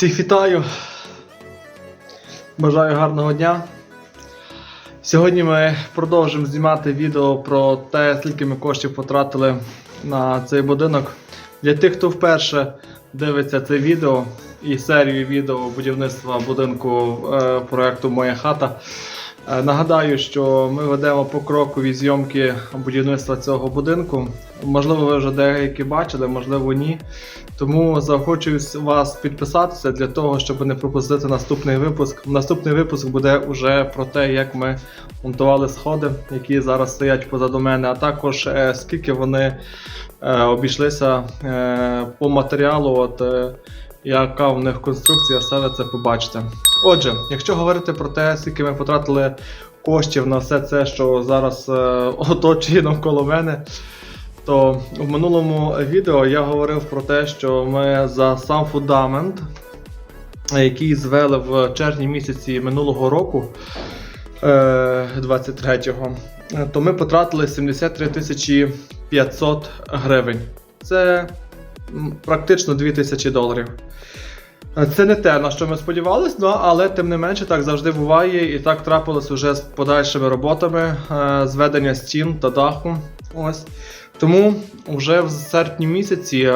Всіх вітаю. Бажаю гарного дня. Сьогодні ми продовжимо знімати відео про те, скільки ми коштів потратили на цей будинок. Для тих, хто вперше дивиться це відео і серію відео будівництва будинку е, проекту Моя хата. Е, Нагадаю, що ми ведемо покрокові зйомки будівництва цього будинку. Можливо, ви вже деякі бачили, можливо, ні. Тому заохочую вас підписатися для того, щоб не пропустити наступний випуск. Наступний випуск буде уже про те, як ми монтували сходи, які зараз стоять позаду мене, а також е, скільки вони е, обійшлися по матеріалу. От, яка в них конструкція, все ви це побачите. Отже, якщо говорити про те, скільки ми потратили коштів на все це, що зараз е, оточує навколо мене, то в минулому відео я говорив про те, що ми за сам фундамент, який звели в червні місяці минулого року, е, 23-го, е, то ми потратили 73 тисячі 500 гривень. Це практично 2000 доларів. Е, Це не те, на що ми сподівалися, ну, але тим не менше так завжди буває, і так трапилось уже з подальшими роботами е, зведення стін та даху. Ось. Тому вже в серпні місяці, е,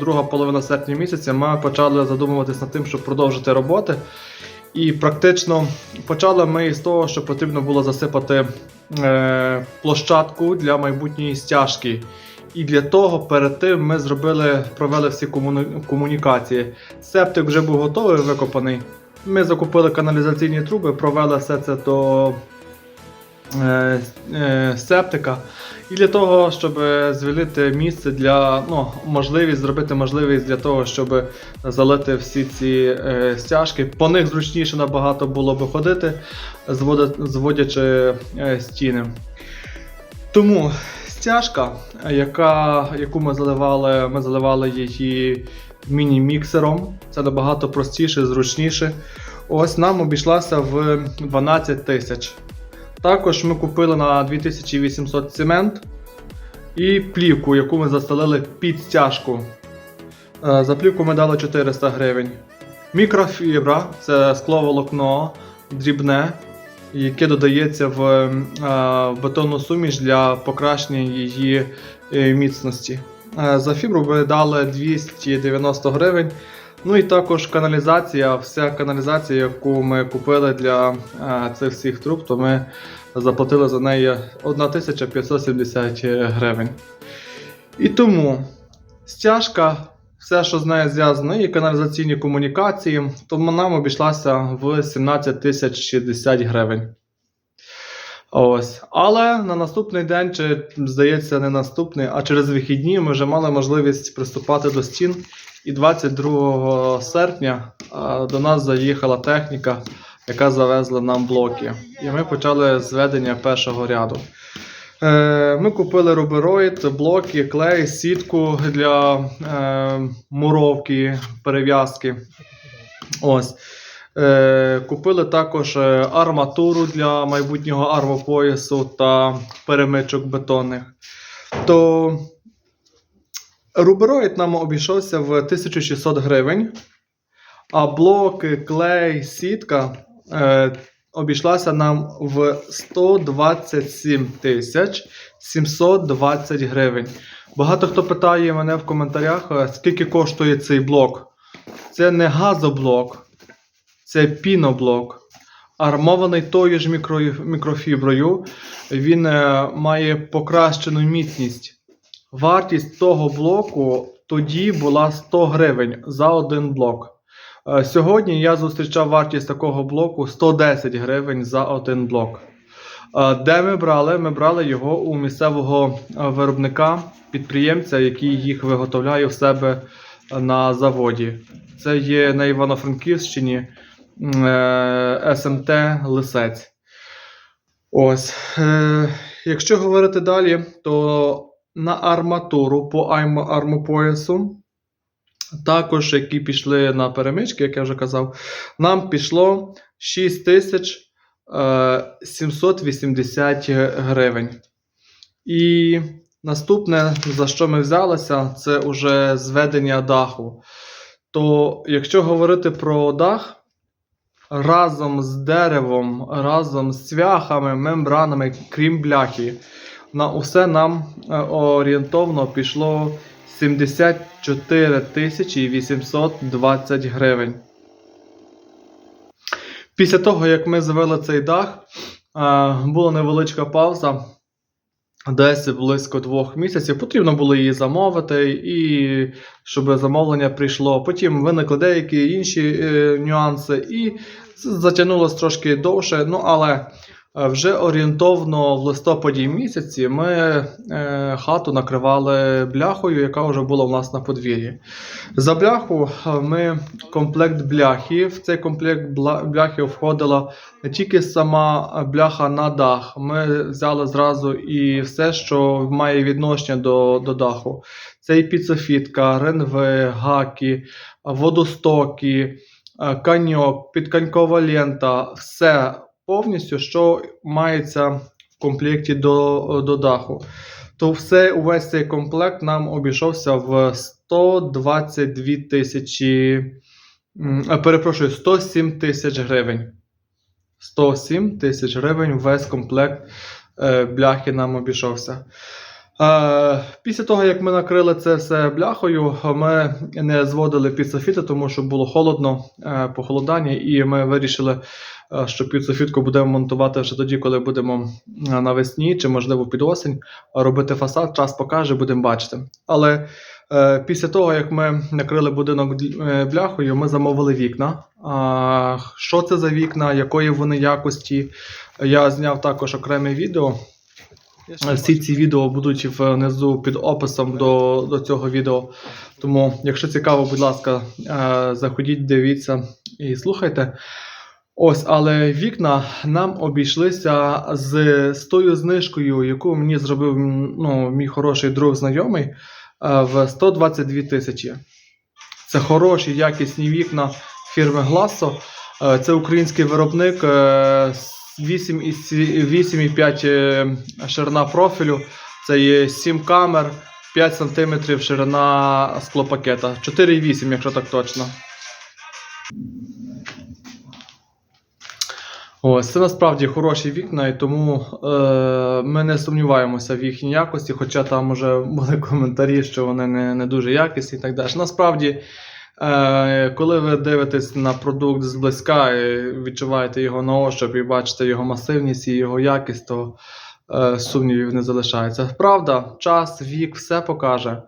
друга половина серпня місяця, ми почали задумуватись над тим, щоб продовжити роботи. І практично почали ми із того, що потрібно було засипати е, площадку для майбутньої стяжки. І для того перед тим ми зробили, провели всі комуни- комунікації. Септик вже був готовий, викопаний. Ми закупили каналізаційні труби, провели все це до е, е, септика. І для того, щоб звільнити місце для ну, можливість зробити можливість для того, щоб залити всі ці е, стяжки. По них зручніше набагато було би ходити, зводячи е, стіни. Тому стяжка, яка, яку ми заливали, ми заливали її міні-міксером. Це набагато простіше, зручніше. Ось нам обійшлася в 12 тисяч. Також ми купили на 2800 цемент і плівку, яку ми застелили під стяжку. Е, За плівку ми дали 400 гривень. Мікрофібра це скловолокно дрібне, яке додається в е, бетонну суміш для покращення її е, міцності. Е, За фібру ми дали 290 гривень. Ну і також каналізація, вся каналізація, яку ми купили для е, цих всіх труб, то ми заплатили за неї 1570 гривень. І тому стяжка, все, що з нею зв'язано, і каналізаційні комунікації, то нам обійшлася в 17 тисяч 60 гривень. Ось. Але на наступний день, чи здається, не наступний, а через вихідні ми вже мали можливість приступати до стін. І 22 серпня до нас заїхала техніка, яка завезла нам блоки. І ми почали зведення першого ряду. Е, Ми купили рубероїд, блоки, клей, сітку для е, муровки, перев'язки. Ось. Е, Купили також е, арматуру для майбутнього армопоясу та перемичок бетонних. То рубероїд нам обійшовся в 1600 гривень, а блоки, клей, сітка е, обійшлася нам в 127 тисяч 720 гривень. Багато хто питає мене в коментарях, е, скільки коштує цей блок. Це не газоблок, це піноблок. Армований тою ж мікро- мікрофіброю, він е, має покращену міцність. Вартість того блоку тоді була 100 гривень за один блок. Е, Сьогодні я зустрічав вартість такого блоку 110 гривень за один блок. Е, Де ми брали? Ми брали його у місцевого е, виробника, підприємця, який їх виготовляє в себе на заводі. Це є на Івано-Франківщині СМТ Лисець. Ось. Якщо говорити далі, то на арматуру по армопоясу, також, які пішли на перемички, як я вже казав, нам пішло 6780 е, гривень. І наступне, за що ми взялися, це вже зведення даху. То, якщо говорити про дах, разом з деревом, разом з цвяхами, мембранами, крім бляхи, на усе нам е, орієнтовно пішло 70. 4820 гривень. Після того, як ми звели цей дах, е, була невеличка пауза. Десь близько двох місяців потрібно було її замовити, і щоб замовлення прийшло. Потім виникли деякі інші е, нюанси, і затягнулося трошки довше. Ну, але вже орієнтовно в листопаді місяці ми е, хату накривали бляхою, яка вже була у нас на подвір'ї. За бляху е, ми комплект бляхи. В цей комплект бляхи входила не тільки сама бляха на дах. Ми взяли зразу і все, що має відношення до, до даху. Це і підсофітка, ренви, гаки, водостоки, е, каньок, підканькова лента, все повністю, що мається в комплекті до, до даху. То все, увесь цей комплект нам обійшовся в 122 тисячі. Перепрошую, 107 тисяч гривень. 107 тисяч гривень весь комплект е, бляхи нам обійшовся. Е, після того, як ми накрили це все бляхою, ми не зводили під софіти, тому що було холодно, е, похолодання, і ми вирішили, е, що під софітку будемо монтувати вже тоді, коли будемо навесні чи, можливо, під осінь робити фасад. Час покаже, будемо бачити. Але після того, як ми накрили будинок бляхою, ми замовили вікна. Що це за вікна, якої вони якості? Я зняв також окреме відео. Всі ці відео будуть внизу під описом до, до цього відео. Тому, якщо цікаво, будь ласка, е, заходіть, дивіться і слухайте. Ось, але вікна нам обійшлися з, з тою знижкою, яку мені зробив ну, мій хороший друг знайомий, е, в 122 тисячі. Це хороші, якісні вікна фірми Glasso. Е, Це український виробник. е, з 8,7 8,5 е, ширина профілю. Це є 7 камер, 5 см ширина склопакета. 4,8, якщо так точно. Ось, це насправді хороші вікна, і тому е, ми не сумніваємося в їхній якості, хоча там вже були коментарі, що вони не, не дуже якісні і так далі. Насправді, коли ви дивитесь на продукт зблизька і відчуваєте його на ощуп і бачите його масивність і його якість, то е, сумнівів не залишається. Правда, час, вік, все покаже.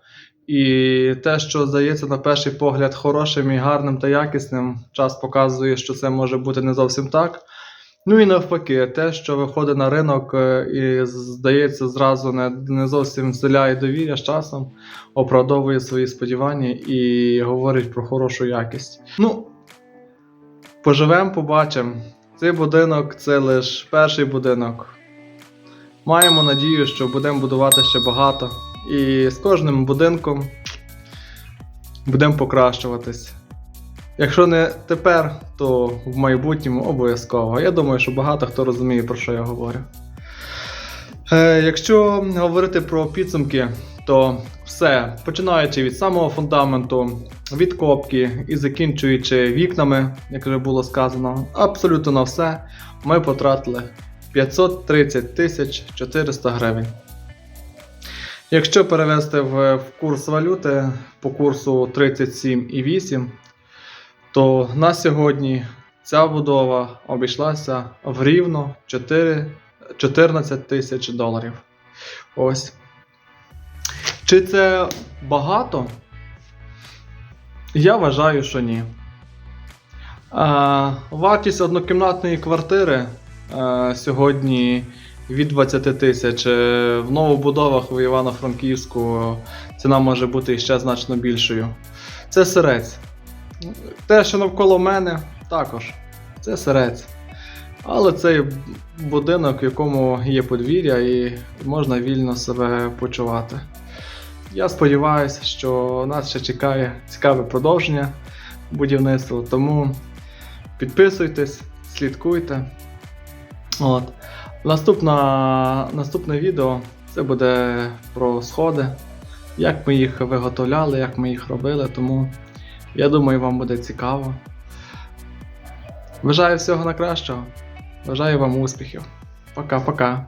І те, що здається на перший погляд хорошим і гарним та якісним, час показує, що це може бути не зовсім так. Ну і навпаки, те, що виходить на ринок е, і здається зразу не, не зовсім вселяє довір'я з часом, оправдовує свої сподівання і говорить про хорошу якість. Ну, поживемо, побачимо. Цей будинок це лише перший будинок. Маємо надію, що будемо будувати ще багато. І з кожним будинком будемо покращуватись. Якщо не тепер, то в майбутньому обов'язково. Я думаю, що багато хто розуміє, про що я говорю. Е, якщо говорити про підсумки, то все, починаючи від самого фундаменту, від копки і закінчуючи вікнами, як вже було сказано, абсолютно на все ми потратили 530 тисяч 400 гривень. Якщо перевести в, курс валюти по курсу 37,8, то на сьогодні ця будова обійшлася в рівно 4, 14 тисяч доларів. Ось. Чи це багато? Я вважаю, що ні. А, вартість однокімнатної квартири а, сьогодні від 20 тисяч. Е, В новобудовах в Івано-Франківську ціна може бути ще значно більшою. Це сирець. Те, що навколо мене, також. Це сирець. Але це будинок, в якому є подвір'я і можна вільно себе почувати. Я сподіваюся, що нас ще чекає цікаве продовження будівництва, тому підписуйтесь, слідкуйте. От. Наступна, наступне відео це буде про сходи, як ми їх виготовляли, як ми їх робили, тому Я думаю, вам буде цікаво. Бажаю всього найкращого. Бажаю вам успіхів. Пока-пока.